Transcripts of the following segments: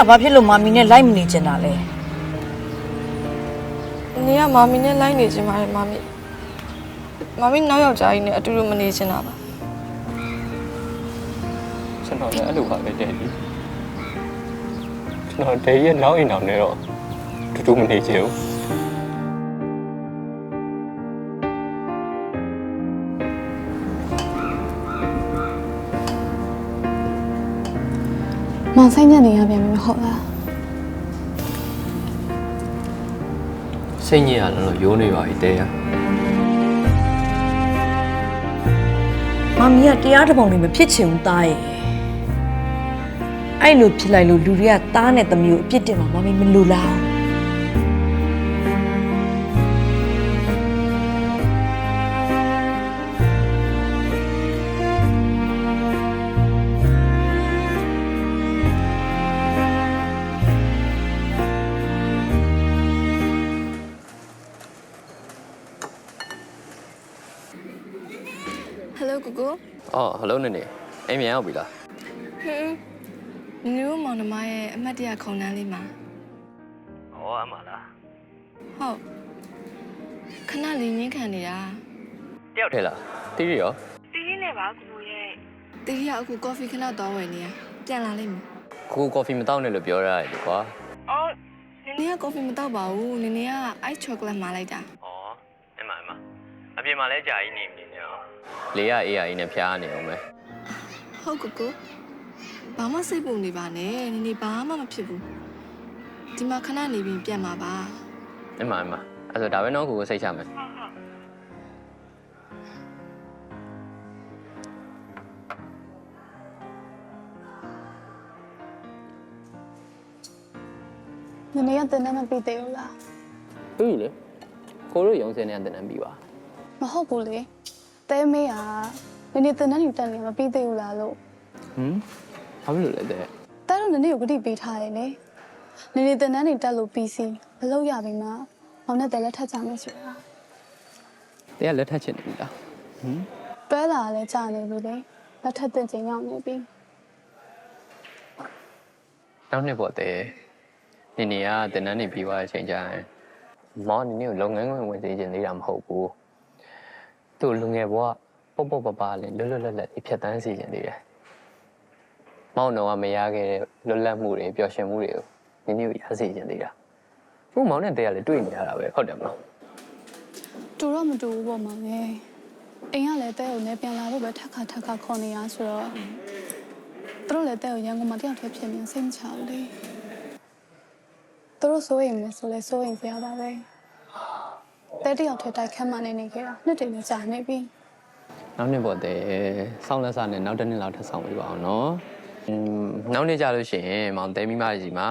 သမီးကဘာဖြစ်လို့မာမီနဲ့လိုက်မနေချင်တာလဲနေကမာမီနဲ့လိုက်နေချင်ပါတယ်မာမီမာမီနောက်ယောက်ျားကြီးနဲ့အတူတူမနေချင်တာပါကျွန်တော်လည်းအဲ့လိုပါပဲတဲ့ဒီကျွန်တော်ဒေးရဲ့နောက်အိမ်တော်နဲ့တော့တူတူမနေချင်ဘူး မောင်ဆိုင်ညက်နေရပြန်ပြီမဟုတ်လားစိတ်ညစ်ရတော့ရိုးနေပါပြီတဲ့ရမာမီကတရားတစ်ပုံတွေမဖြစ်ချင်ဘူးသားရဲ့အဲ့လိုဖြစ်လိုက်လို့လူတွေကသားနဲ့သမီးကိုအပြစ်တင်မှာမာမီမလိုလား အော်ဟယ်လိုနေနေအိမ်မြန်ရောက်ပြီလားဟင်းနူးမောင်နှမရဲ့အမတ်တရခုံတန်းလေးမှာဩအမလားဟုတ်ခဏလေးငင်းခံနေတာတယောက်ထဲလားတီးရရောတီးရင်းနဲ့ပါကိုကိုရဲ့တီးရအခုကော်ဖီခဏတော့ဝယ်နေရပြန်လာလိမ့်မယ်ကိုကော်ဖီမတောက်နဲ့လို့ပြောရတယ်လေကွာအော်နင်းနေကကော်ဖီမတောက်ပါဘူးနင်းနေက ice chocolate မှာလိုက်တာဩအမအမအပြင်မှာလဲကြာကြီးနေနေနေအောင် လေရအေးရအေးနဲ့ဖျားနေအောင်ပဲဟုတ်ကိုကိုဘာမှစိတ်ပူနေပါနဲ့နင်းနေဘာမှမဖြစ်ဘူးဒီမှာခဏနေပြီးပြန်มาပါအမအမအဲ့ဆိုဒါပဲနော်ကိုကိုစိတ်ချမယ်နင်နေရတင်နေမပြီးသေးဘူးလားပြီလေကိုတို့ရုံစင်းနဲ့တင်တန်းပြီပါမဟုတ်ဘူးလေ တဲမေးကနင်နေတင်နေနေတက်နေမပြီးသေးဘူးလားလို့ဟမ်ဘာဖြစ်လို့လဲတဲ့တဲတော့နင်နေကိုဂတိပေးထားတယ်လေနင်နေတင်နေနေတက်လို့ပြီးစီဘလို့ရပြီမမောင်နဲ့တဲလက်ထပ်ကြမယ်ဆိုတာတဲ့ကလက်ထပ်ချင်နေပြီလားဟမ်တွဲလာလဲကြာနေပြီလေလက်ထပ်တင်ချိန်ရောက်နေပြီနောက်နှစ်ပေါ့တဲ့နေနေကတင်တန်းနေပြီးသွားတဲ့အချိန်ကျရင်မောင်နေနေကိုလုပ်ငန်းခွင်ဝင်စေချင်သေးတာမဟုတ်ဘူး သူ့လူငယ်ဘဝပေါ့ပေါ့ပါပါလေးလွတ်လွတ်လပ်လပ်ဒီဖြတ်တန်းစေချင်သေးတယ်မောင်တော့ကမရခဲ့တဲ့လွတ်လပ်မှုတွေပျော်ရွှင်မှုတွေကိုနေနေကိုရစေချင်သေးတာခုမောင်နဲ့တဲ့ကလည်းတွေ့နေရတာပဲဟုတ်တယ်မလားတူတော့မတူဘူးပေါ့မောင်ရဲ့အိမ်ကလည်းတဲကိုလည်းပြန်လာဖို့ပဲထက်ခါထက်ခါခေါ်နေရဆိုတော့သူတို့လည်းတဲကိုရန်ကုန်မှာတယောက်တည်းဖြစ်နေစိတ်မချဘူးလေသူတို့စိုးရိမ်မယ်ဆိုလဲစိုးရိမ်စရာပါပဲ တဲတယောက်တည်းတိုက်ခန်းမှနေနေခဲ့တာနှစ်တည်းနဲ့ကြာနေပြီနောက်နှစ်ပေါ့တဲ့ဆောင်းလက်စားနဲ့နောက်တစ်နှစ်လောက်ထပ်ဆောင်ပေးပါအောင်နော်อืมနောက်နေ့ကြလို့ရှိရင်မောင်တဲမိမကြီးမှာ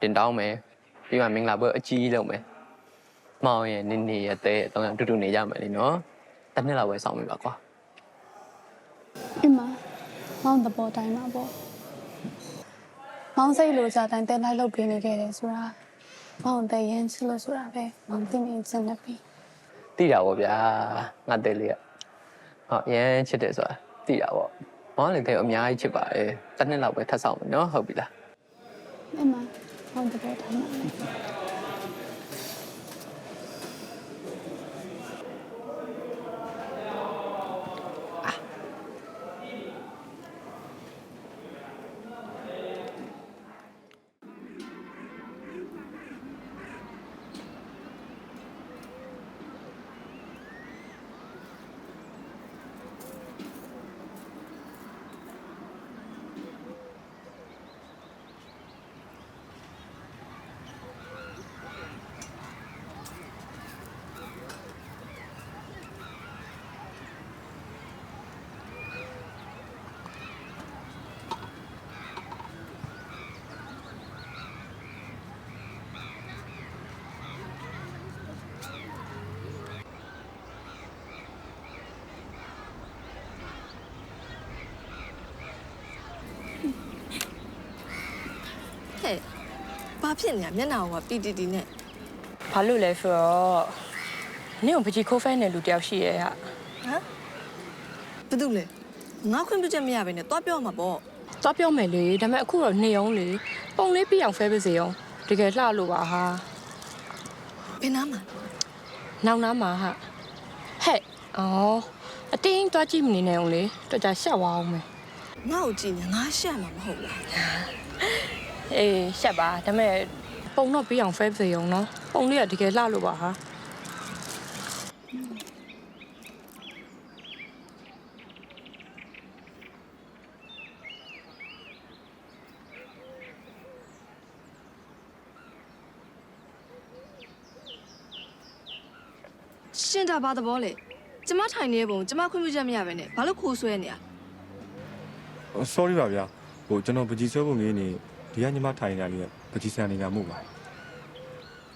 တင်တောင်းမယ်ပြီးမှမင်္ဂလာပွဲအကြီးကြီးလုပ်မယ်မောင်ရဲ့နေနေရဲ့တဲရဲ့တောင်းရတူတူနေကြမယ်လीနော်တစ်နှစ်လောက်ပဲဆောင်ပေးပါကွာအမမောင်တပေါ်တိုင်းမှာပေါ့မောင်စိတ်လိုကြတိုင်းတဲလိုက်လုပ်ပေးနေခဲ့တယ်ဆိုတာမောင်တဲရန်ချလို့ဆိုတာပဲမောင်သိနေစနေပြီ တိတာပေါ့ဗျာငါတဲလေးကဟောရမ်းချစ်တယ်ဆိုတာတိတာပေါ့မောင်လည်းတဲကိုအများကြီးချစ်ပါတယ်တစ်နှစ်လောက်ပဲထပ်ဆောင်မယ်နော်ဟုတ်ပြီလားအမမောင်တပေါ်တိုင်းမှာ ဖြစ်နေလဲမျက်နှာကပီတီတီနဲ့ဘာလို့လဲဆိုတော့နင့်ကိုပကြီးခိုးဖဲနေလူတယောက်ရှိရဲ့ဟာဟမ်ဘာတူလဲငါခွင့်ပြုချက်မရဘဲနဲ့တွားပြောမှာပေါ့သွားပြောမယ်လေဒါပေမဲ့အခုတော့နေအောင်လေပုံလေးပြအောင်ဖဲပေးစေအောင်တကယ်လှလို့ပါဟာဘယ်နားမှာနောက်နားမှာဟာဟဲ့အော်အတင်းသွားကြည့်မနေနဲ့အောင်လေတော်ကြရှက်သွားအောင်မယ်ငါ့ကိုကြည့်နေငါရှက်မှာမဟုတ်လား အေးရှက်ပါဒါပေမဲ့ပုံတော့ပြအောင်ဖဲပေးစေအောင်နော်ပုံလေးကတကယ်လှလို့ပါဟာရှင်းတာဘာသဘောလဲကျမထိုင်နေတဲ့ပုံကျမခွင့်ပြုချက်မရပဲနဲ့ဘာလို့ခိုးဆွဲနေရဟို sorry ပါဗျာဟိုကျွန်တော်ပကြီးဆွဲပုံလေးနေ ဒီကညီမထိုင်နေတာလေးကပကြီးဆန်နေတာမို့ပါ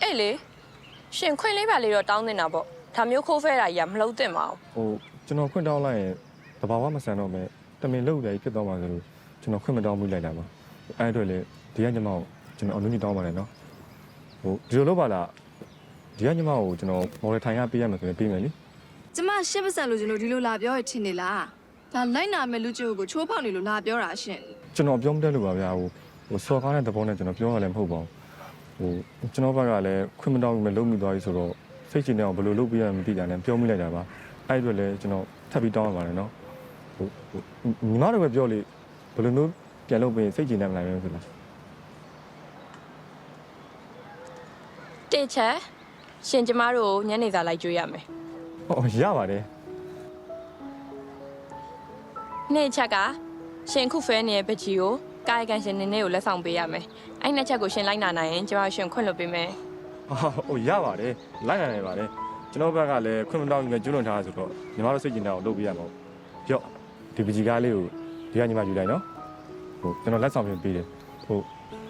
အေးလေရှင်ခွင့်လေးပါလေတော့တောင်းနေတာပေါ့ဒါမျိုးခိုးဖဲတာကြီးကမလုံးသင့်ပါဘူးဟိုကျွန်တော်ခွင့်တောင်းလိုက်ရင်တဘာဝမဆန်တော့မဲ့တမင်လုပ်တယ်ဖြစ်သွားမှာဆိုလို့ကျွန်တော်ခွင့်မတောင်းဘူးလိုက်တာပါအဲ့အတွက်လေဒီကညီမကိုကျွန်တော်အလုံးကြီးတောင်းပါတယ်နော်ဟိုဒီလိုလုပ်ပါလားဒီကညီမကိုကျွန်တော်မော်ဒယ်ထိုင်ကပေးရမယ်ဆိုရင်ပေးမယ်လीကျမရှစ်ပစံလို့ကျွန်တော်ဒီလိုလာပြောရထင်နေလားဒါလိုက်နာမဲ့လူချိုကိုချိုးဖောက်နေလို့လာပြောတာရှင်ကျွန်တော်ပြောမတတ်လို့ပါဗျာဟို ဟိုစော်ကားတဲ့သဘောနဲ့ကျွန်တော်ပြောရလည်းမဟုတ်ပါဘူးဟိုကျွန်တော်ဘက်ကလည်းခွင့်မတောင်းဘူးမဲ့လုပ်မိသွားပြီဆိုတော့စိတ်ချနေအောင်ဘယ်လိုလုပ်ပြရမလဲမသိတာနဲ့ပြောမိလိုက်တာပါအဲ့အတွက်လည်းကျွန်တော်ထပ်ပြီးတောင်းရပါတယ်နော်ဟိုဟိုညီမတို့ပဲပြောလေဘယ်လိုမျိုးပြန်လုပ်ပြီးစိတ်ချနေမလားမဆိုလားတေချာရှင်ကျမတို့ကိုညနေစာလိုက်ကြွေးရမယ်ဟောရပါတယ်နေ့ချက်ကရှင်ခုဖဲနေတဲ့ပကြီးကို ကာယကံရှင်နင်းလေးကိုလက်ဆောင်ပေးရမယ်။အဲ့နှစ်ချက်ကိုရှင်လိုက်နာနိုင်ရင်ကျမတို့ရှင်ခွင့်လွှတ်ပေးမယ်ဟိုတ်ရပါတယ်လိုက်နိုင်ပါတယ်ကျွန်တော်ဘက်ကလည်းခွင့်မတောင်းဘူးငယ်ကျွလွန်ထားတာဆိုတော့ညီမတို့စိတ်ကျင်တာကိုလုပ်ပေးရမှာပေါ့ပြော့ဒီပကြီးကားလေးကိုဒီကညီမယူလိုက်နော်ဟိုကျွန်တော်လက်ဆောင်ပြန်ပေးတယ်ဟို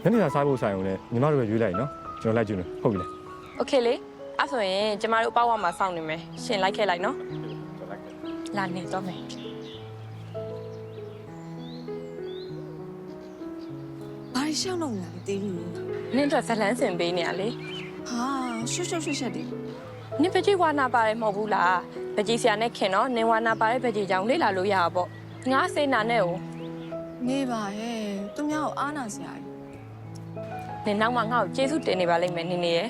ညနေစာစားဖို့ဆိုင်အောင်လည်းညီမတို့ပဲယူလိုက်နော်ကျွန်တော်လိုက်ကျွလွန်ဟုတ်ပြီလား။ Okay လေအဲ့ဆိုရင်ကျမတို့အပေါ့ဝါမှာစောင့်နေမယ်။ရှင်လိုက်ခဲ့လိုက်နော်။လာနေတော့မယ်။ ဘာရှောက်လို့လဲတီးလို့နင်းအတွက်ဇလန်းစင်ပေးနေရလေဟာရွှွှွှွှွှွှတီနင်းပကြီးဝါနာပါတယ်မဟုတ်ဘူးလားပကြီးဆရာနဲ့ခင်တော့နင်းဝါနာပါတဲ့ပကြီးကြောင့်လေ့လာလို့ရတာပေါ့ငါစေနာနဲ့ကိုနေပါရဲ့သူများကိုအားနာစရာကြီးနင်းနောက်မှငါ့ကိုကျေးဇူးတင်နေပါလိမ့်မယ်နင်းနေရဲ့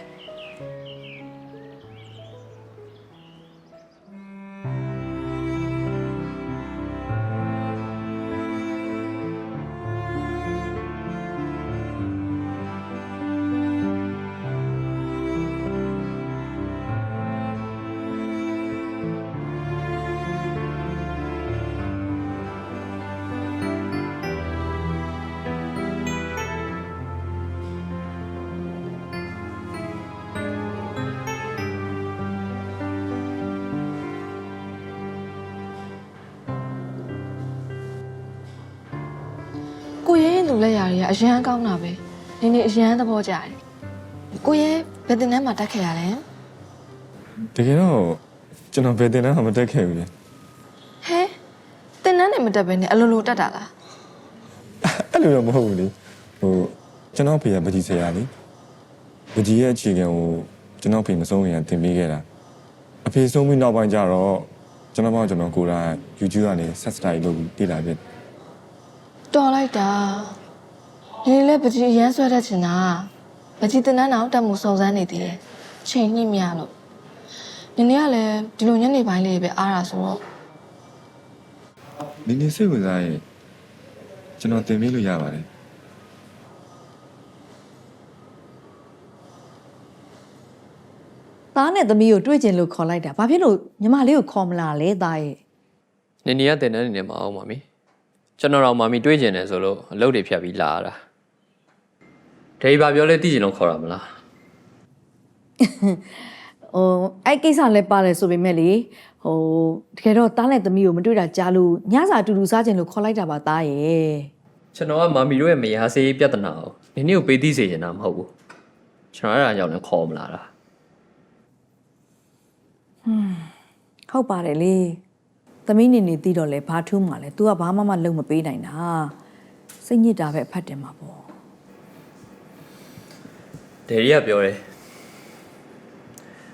လူလက်ရာတွေကအရန်ကောင်းတာပဲနေနေအရန်သဘောကျတယ်ကိုရဲဘယ်တင်ထဲမှာတက်ခဲ့ရလဲတကယ်တော့ကျွန်တော်ဘယ်တင်တန်းမှမတက်ခဲ့ဘူးလေဟဲတင်တန်းနဲ့မတက်ဘဲနဲ့အလိုလိုတက်တာလားအဲ့လိုတော့မဟုတ်ဘူးလေဟိုကျွန်တော်ဖေကပကြီးဆရာလေပကြီးရဲ့အခြေခံကိုကျွန်တော်ဖေမဆုံးရင်တင်ပေးခဲ့တာအဖေဆုံးပြီးနောက်ပိုင်းကျတော့ကျွန်တော်ဘောကျွန်တော်ကိုယ်တိုင် YouTube ကနေ set style လုပ်ပြီးတည်လာပြီတော်လိုက်တာ နေနေလည်းပကြီးအရန်ဆွဲတတ်ချင်တာပကြီးတင်တန်းတော့တက်မှုစုံစမ်းနေသေးတယ်ချိန်ညှိမရလို့နေနေကလည်းဒီလိုညနေပိုင်းလေးပဲအားတာဆိုတော့နင်းနေစိတ်ဝင်စားရင်ကျွန်တော်တင်ပေးလို့ရပါတယ်သားနဲ့သမီးကိုတွေ့ကျင်လို့ခေါ်လိုက်တာဘာဖြစ်လို့ညီမလေးကိုခေါ်မလာလဲသားရဲ့နေနေရတင်တဲ့နေနေမအောင်ပါမီကျွန်တော်တော့မမီတွေးကျင်တယ်ဆိုလို့အလုပ်တွေဖြတ်ပြီးလာရတာ ဒေဘာပြောလဲသိကျင်လို့ခေါ်တာမလားဟိုအဲ့ကိစ္စလည်းပါတယ်ဆိုပေမဲ့လေဟိုတကယ်တော့သားနဲ့သမီးကိုမတွေ့တာကြားလို့ညစာအတူတူစားကျင်လို့ခေါ်လိုက်တာပါသားရဲ့ကျွန်တော်ကမမီတို့ရဲ့မယားစေးပြဿနာကိုနေနေကိုပေးသိစေချင်တာမဟုတ်ဘူးကျွန်တော်အဲ့ဒါကြောင့်လည်းခေါ်မလာတာဟုတ်ပါတယ်လေသမီးနေနေတီးတော့လဲဘာထူးမှလဲ तू ကဘာမှမလုပ်မပေးနိုင်တာစိတ်ညစ်တာပဲအဖတ်တယ်မှာပေါ့ ဒေရီကပြောတယ်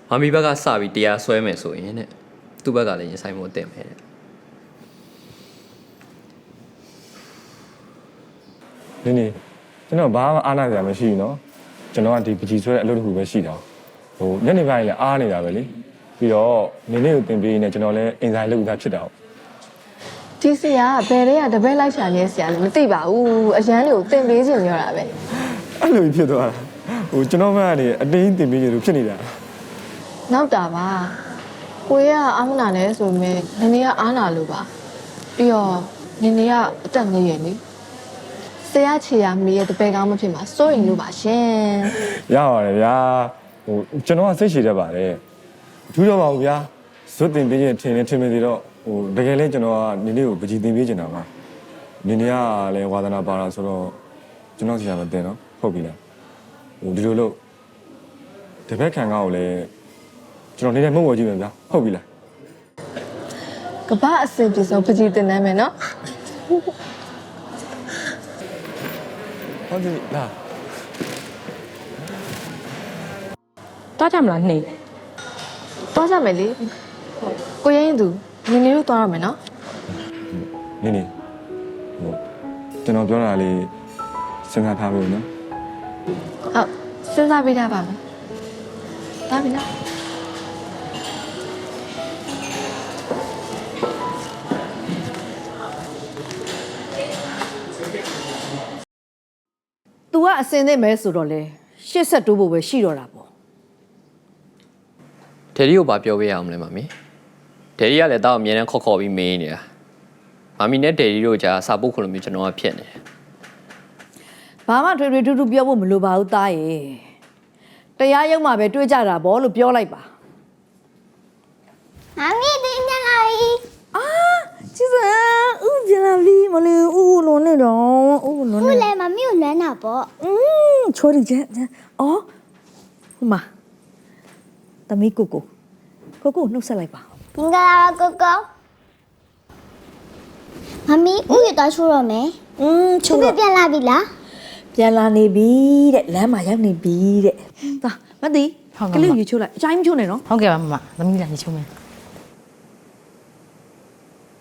မမီဘက်ကစပြီးတရားဆွဲမယ်ဆိုရင်တဲ့သူ့ဘက်ကလည်းရင်ဆိုင်မှုတင်မယ်တဲ့ နင်းနေကျွန်တော်ဘာမှအားနာစရာမရှိဘူးเนาะကျွန်တော်ကဒီပကြီးဆွဲတဲ့အလုပ်တစ်ခုပဲရှိတာဟိုညနေပိုင်းလည်းအားနေတာပဲလေပြီးတော့နင်းနေကိုတင်ပေးနေကျွန်တော်လည်းအင်ဆိုင်လုပ်သားဖြစ်တာပေါ့ ဒီဆရာကဘယ်တဲ့ကတပည့်လိုက်ရှာနေဆရာလည်းမသိပါဘူးအရန်တွေကိုတင်ပေးခြင်းပြောတာပဲ အဲ့လိုဖြစ်သွားတာ ဟိုကျွန်တော်မှကနေအတင်းတင်ပေးနေလို့ဖြစ်နေတာနောက်တာပါကိုရကအာမနာလဲဆိုပေမဲ့နင်နေကအားနာလို့ပါပြီးတော့နင်နေကအတက်ငယ်ရယ်လေဆရာချေရမေးရဲ့တပည့်ကောင်းမဖြစ်မှာစိုးရင်လို့ပါရှင်ရပါတယ်ဗျာဟိုကျွန်တော်ကစိတ်ရှည်တတ်ပါတယ်ထူးတော့ပါဘူးဗျာဇွတ်တင်ပေးခြင်းထင်နေထင်နေသေးတော့ဟိုတကယ်လဲကျွန်တော်ကနင်းလေးကိုပကြီးတင်ပေးခြင်းတာပါနင်းနေကလည်းဝါသနာပါတာဆိုတော့ကျွန်တော်ဆရာမတင်တော့ဟုတ်ပြီလား ဟိုဒီလိုလို့တပည့်ခံကောက်ကိုလည်းကျွန်တော်နေတဲ့မဟုတ်ဝကြည့်မယ်ဗျာဟုတ်ပြီလားကပ္ပအစင်ပြေဆုံးပကြီးတင်နေမယ်နော်ဟုတ်ပြီလားတားကြမလားနှေးသွားကြမယ်လေကိုရင်းသူနင်နေတို့သွားရမယ်နော်နင်းနေဟိုကျွန်တော်ပြောတာလေးစဉ်းစားထားပြီနော်ဟုတ် စဉ်းစားပေးထားပါမယ်သွားပြီနော်။ तू ကအစင်သင့်မဲဆိုတော့လေရှစ်ဆက်တိုးဖို့ပဲရှိတော့တာပေါ့ဒယ်ဒီကိုဘာပြောပေးရအောင်လဲမမီဒယ်ဒီကလည်းတောက်အမြဲတမ်းခေါ်ခေါ်ပြီးမေးနေတာမမီနဲ့ဒယ်ဒီတို့ကြာစာပုတ်ခုလိုမျိုးကျွန်တော်ကဖြစ်နေတယ်။ဘာမှထွေထွေထူးထူးပြောဖို့မလိုပါဘူးသားရဲ့။ တရားရုံးမှာပဲတွေ့ကြတာဗောလို့ပြောလိုက်ပါမမီတင်ကြလာပြီအာချစ်စံဥကြလာပြီမလေးဥလုံးနေတော့ဥလုံးနေဥလဲမမီကိုလွမ်းတာပေါ့อืมချောဒီချက်အော်ဟိုမှာသမီးကိုကိုကိုကိုနှုတ်ဆက်လိုက်ပါမင်္ဂလာပါကိုကိုမမီဥရတာချိုးရမယ်อืมချိုးပြန်လာပြီလား ပြန်လာနေပြီတဲ့လမ်းမှာရောက်နေပြီတဲ့သွားမသိကလေးယူချိုးလိုက်အချိုင်းမချိုးနဲ့နော်ဟုတ်ကဲ့ပါမမသမီးလာနေချုံမယ်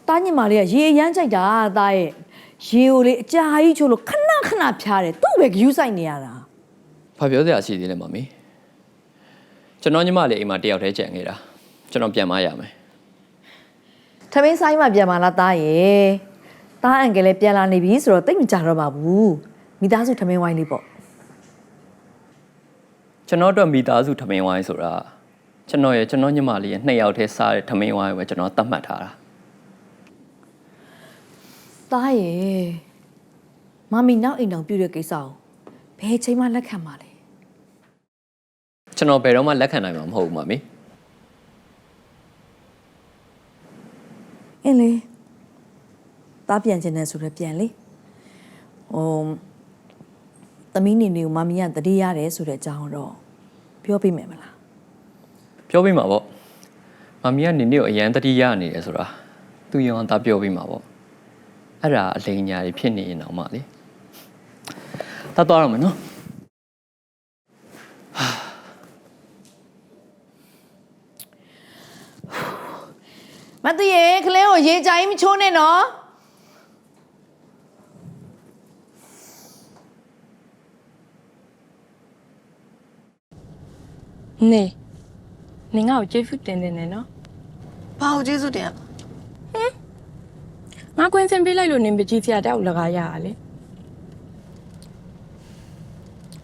တားညင်မာလေးကရေအရမ်းကြိုက်တာတားရဲ့ရေကိုလေအကြာကြီးချိုးလို့ခဏခဏဖြားတယ်သူ့ပဲဂယူးဆိုင်နေရတာဘာပြောစရာရှိသေးလဲမမီကျွန်တော်ညီမလေးအိမ်မှာတယောက်တည်းကြံခဲ့တာကျွန်တော်ပြန်မရမယ်ထမင်းဆိုင်မှာပြန်มาလားတားရဲ့တားအန်ကလေးပြန်လာနေပြီဆိုတော့တိတ်မကြတော့ပါဘူး မိသားစုထမင်းဝိုင်းလေးပေါ့ကျွန်တော်အတွက်မိသားစုထမင်းဝိုင်းဆိုတာကျွန်တော်ရဲ့ကျွန်တော်ညီမလေးရဲ့နှစ်ယောက်တည်းစားတဲ့ထမင်းဝိုင်းကိုပဲကျွန်တော်သတ်မှတ်ထားတာတားရဲ့မမီနောက်အိမ်တော်ပြုတ်တဲ့ကိစ္စကိုဘယ်ချိန်မှလက်ခံမှာလဲကျွန်တော်ဘယ်တော့မှလက်ခံနိုင်မှာမဟုတ်ဘူးမမီအင်းလေတားပြန်ချင်တယ်ဆိုတော့ပြန်လေဟို သမီးနေနေကိုမမီကတတိရတယ်ဆိုတဲ့အကြောင်းတော့ပြောပြမယ်မလားပြောပြမှာပေါ့မမီကနေနေ့ကိုအရန်တတိရနေတယ်ဆိုတာသူရောတာပြောပြမှာပေါ့အဲ့ဒါအလိန်ညာတွေဖြစ်နေရင်တော့မှလေတတ်သွားရမယ်နော်မသိရေခလဲကိုရေကြိုင်မချိုးနဲ့နော် နေနင်ငါ့ကိုကျေးဇူးတင်နေတယ်နော်ဘာလို့ကျေးဇူးတင်ရလဲငါကွင်းစင်ပေးလိုက်လို့နင်ပကြီးစရာတောက်လကားရရလေ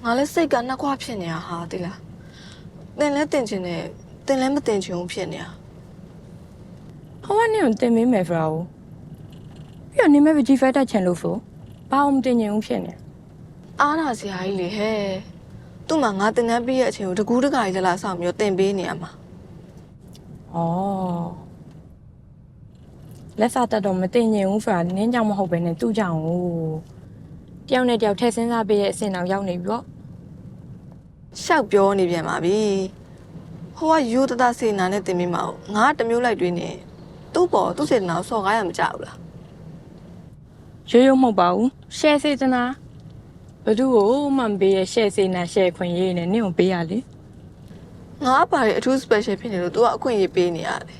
ငါလည်းစိတ်ကနှစ်ခွဖြစ်နေတာဟာတိလားတင်လဲတင်ချင်တယ်တင်လဲမတင်ချင်ဘူးဖြစ်နေတာဟောကနင်ကိုတင်မေးမယ်ဖရာကိုပြီးတော့နင်မဲ့ပကြီးဖက်တက်ချင်လို့ဆိုဘာအောင်မတင်ချင်ဘူးဖြစ်နေအားနာစရာကြီးလေဟဲ့ သူ့မှာငါတင်တန်းပြီးရဲ့အချိန်ကိုတကူးတကာကြီးလာဆောင်ပြီးတော့တင်ပေးနေရမှာဩလက်စားတက်တော့မတင်ချင်ဘူးဖရာနင်းကြောင့်မဟုတ်ပဲနဲ့သူ့ကြောင့်ကိုတယောက်နဲ့တယောက်ထည့်စဉ်းစားပေးတဲ့အဆင့်အောင်ရောက်နေပြီပေါ့ရှောက်ပြောနေပြန်ပါပြီဟိုကယူတတစေနာနဲ့တင်ပေးမှာကိုငါတစ်မျိုးလိုက်တွေးနေသူ့ပေါ်သူ့စေနာကိုစော်ကားရမကြဘူးလားရိုးရိုးမဟုတ်ပါဘူးရှယ်စေတနာ ဘသူ့ကိုမှမပေးရဲ့ရှယ်စေနာရှယ်ခွင့်ရေးနဲ့နင့်ကိုပေးရလေငါဘာတွေအထူး special ဖြစ်နေလို့ तू ကအခွင့်အရေးပေးနေရတယ်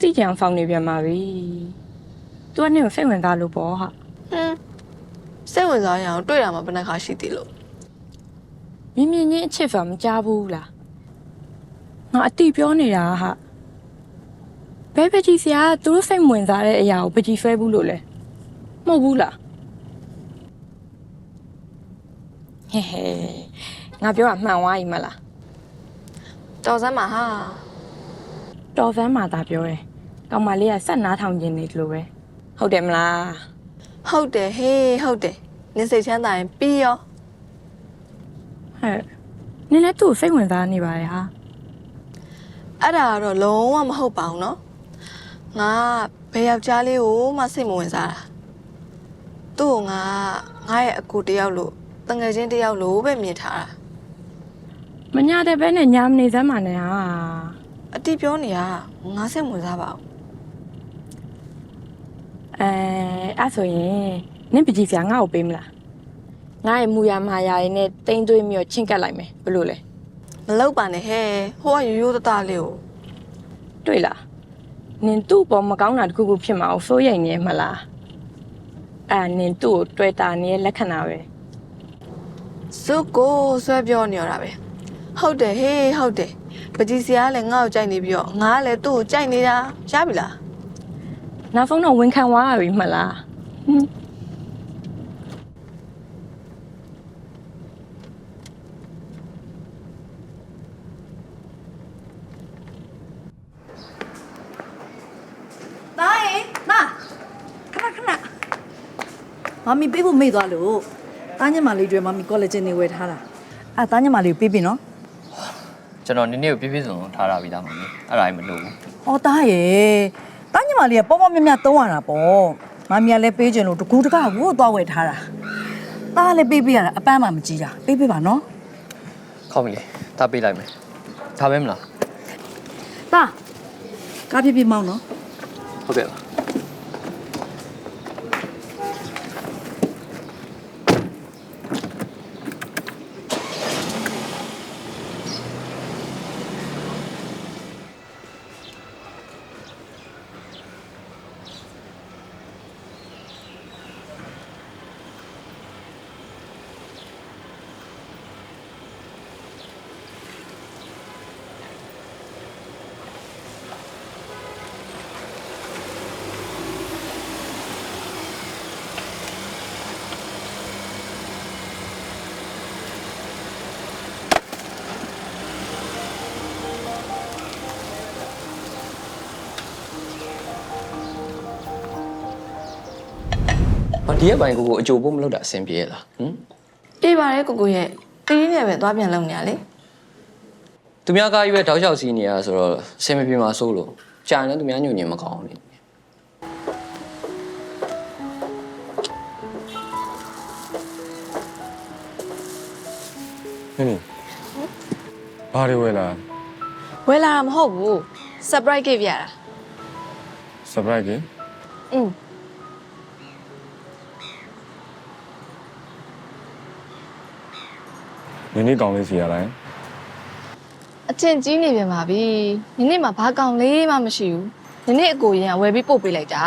တိကျန်ဖောင်နေပြန်ပါပြီ။ तू ကနင့်ကိုစိတ်ဝင်စားလို့ပေါ့ဟာဟွန်းစိတ်ဝင်စားရအောင်တွေ့ရမှာဘယ်နှခါရှိသေးလို့မြင်မြင်ချင်းအချစ်ဖာမကြားဘူးလားငါအတိပြောနေတာဟာဘဲပကြီးဆရာကသူတို့စိတ်ဝင်စားတဲ့အရာကိုပကြီးဆွဲဘူးလို့လဲမဟုတ်ဘူးလား ဟဲဟဲငါပြောတာမှန်သွားပြီမလားတော်စမ်းပါဟာတော်ဖန်းမာသာပြောတယ်ကောင်မလေးကဆက်နားထောင်ခြင်းနေတယ်လို့ပဲဟုတ်တယ်မလားဟုတ်တယ်ဟေးဟုတ်တယ်နင်စိတ်ချမ်းသာရင်ပြီးရောဟဲ့နင်လည်းသူ့ကိုစိတ်ဝင်စားနေပါရဲ့ဟာအဲ့ဒါကတော့လုံးဝမဟုတ်ပါဘူးနော်ငါဘယ်ယောက်ျားလေးကိုမှစိတ်မဝင်စားတာသူ့ကိုငါငါရဲ့အကူတစ်ယောက်လို့ တငယ်ချင်းတစ်ယောက်လို့ပဲမြင်ထားတာမညာတဲ့ဘဲနဲ့ညာမနေစမ်းပါနဲ့ဟာအတိပြောနေတာငါစိတ်မဝင်စားပါဘူးအဲအဲ့ဆိုရင်နင့်ပကြီးဆရာငါ့ကိုပေးမလားငါရဲ့မူရမာယာရဲ့နဲ့တိမ့်သွေးမျိုးချင်းကပ်လိုက်မယ်ဘယ်လိုလဲမလောက်ပါနဲ့ဟဲ့ဟိုကရိုးရိုးသားသားလေးကိုတွေ့လားနင်သူ့ပေါ်မကောင်းတာတစ်ခုခုဖြစ်မှာကိုစိုးရိမ်နေမလားအဲနင်သူ့ကိုတွေ့တာနေတဲ့လက္ခဏာပဲ စုကိုဆွဲပြောနေရတာပဲဟုတ်တယ်ဟေးဟုတ်တယ်ပကြီးစရာကလည်းငါ့ကိုကြိုက်နေပြီးတော့ငါကလည်းသူ့ကိုကြိုက်နေတာရပြီလားနောက်ဆုံးတော့ဝန်ခံသွားရပြီမလားဟွန်း။သားရေမခဏခဏမမီပေးဖို့မေ့သွားလို့ တားညမလေးတွေမမီကောလိပ်နေဝယ်ထားတာ။အဲတားညမလေးကိုပေးပြီနော်ကျွန်တော်နင်းနေကိုပြည့်ပြည့်စုံစုံထားတာပြီးသားမမီအဲ့ဒါကြီးမလို့ဘူး။အော်တားရေတားညမလေးကပေါ့ပေါ့မြတ်မြတ်သုံးရတာပေါ့။မမီကလည်းပေးခြင်းလို့တကူတကကိုသွားဝယ်ထားတာ။တားလည်းပေးပေးရတာအပန်းမှမကြည့်တာ။ပေးပေးပါနော်ခေါက်ပြီလေတားပေးလိုက်မယ်ဒါပဲမလား။တားကားပြပြမောင်းနော်ဟုတ်ကဲ့ပါ။ ဒီရဲ့ဘိုင်ကိုကိုအကြိုဖို့မလုပ်တာအဆင်ပြေရလား။ဟမ်ပြေးပါရဲ့ကိုကိုရဲ့တီးနေပဲသွားပြန်လုံနေရလေ။သူများကားကြီးပဲတောက်လျှောက်စီးနေရဆိုတော့အဆင်မပြေမှာစိုးလို့ကြာရင်လည်းသူများညွန့်ညင်မကောင်းဘူးလေနင်းနီဘာတွေဝယ်လာဝယ်လာတာမဟုတ်ဘူး surprise gift ရတာ surprise ကြီးอืม နင်းနီကောင်းလေးစီရလိုက်အချင်းကြီးနေပြန်ပါပြီဒီနေ့မှဘာကောင်လေးမှမရှိဘူးဒီနေ့အကိုရင်ကဝယ်ပြီးပို့ပေးလိုက်တာ